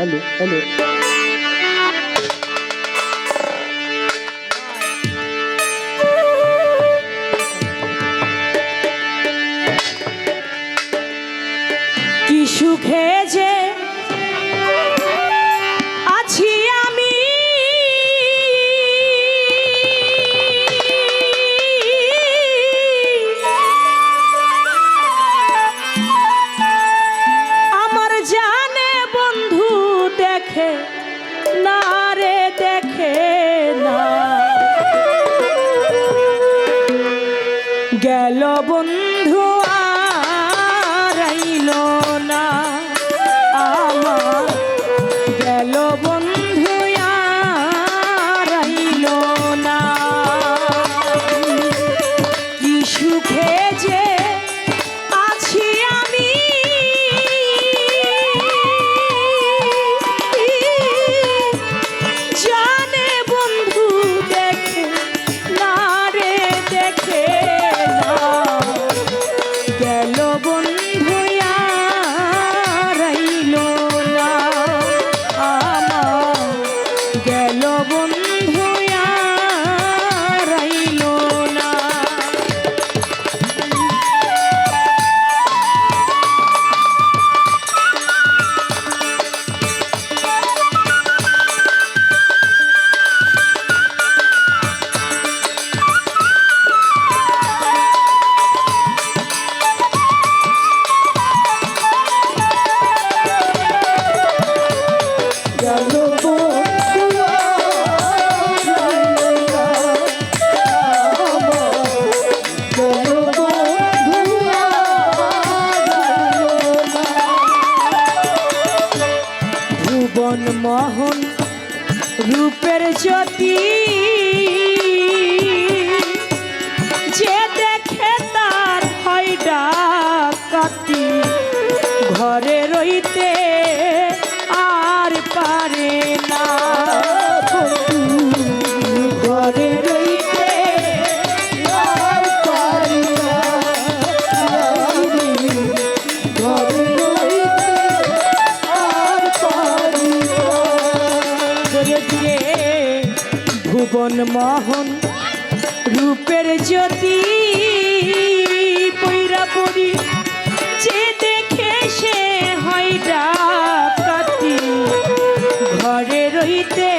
alo, alo. বন্ধু রূপের জ্যোতি। যে দেখে তার হয় ঘরে রইতে আর পারে না। ঘরে রইতে আর পারে না। ঘরে রইতে আর পারে না। ধীরে ধীরে ভুবন মোহন রূপের জ্যোতি পৈরা পড়ি। যে দেখে সে হয় ডাকাতি ঘরে রইতে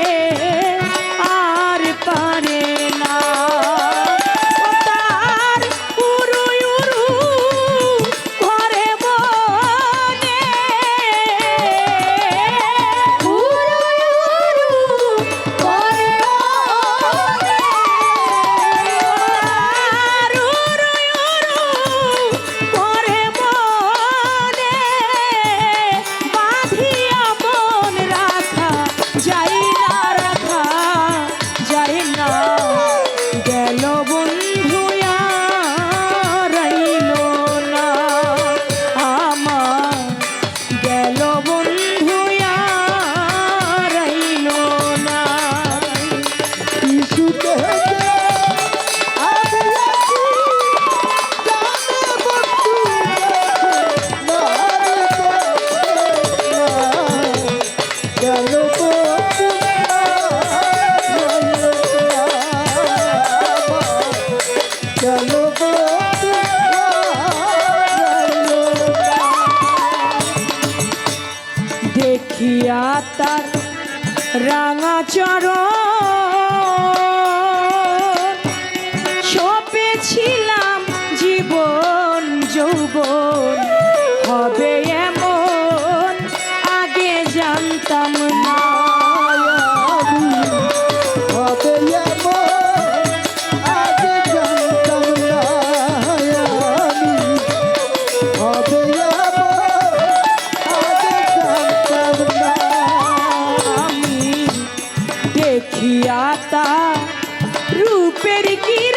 দেখিয়া তার রাঙা চরণ প্রিয়াতা রূপের কি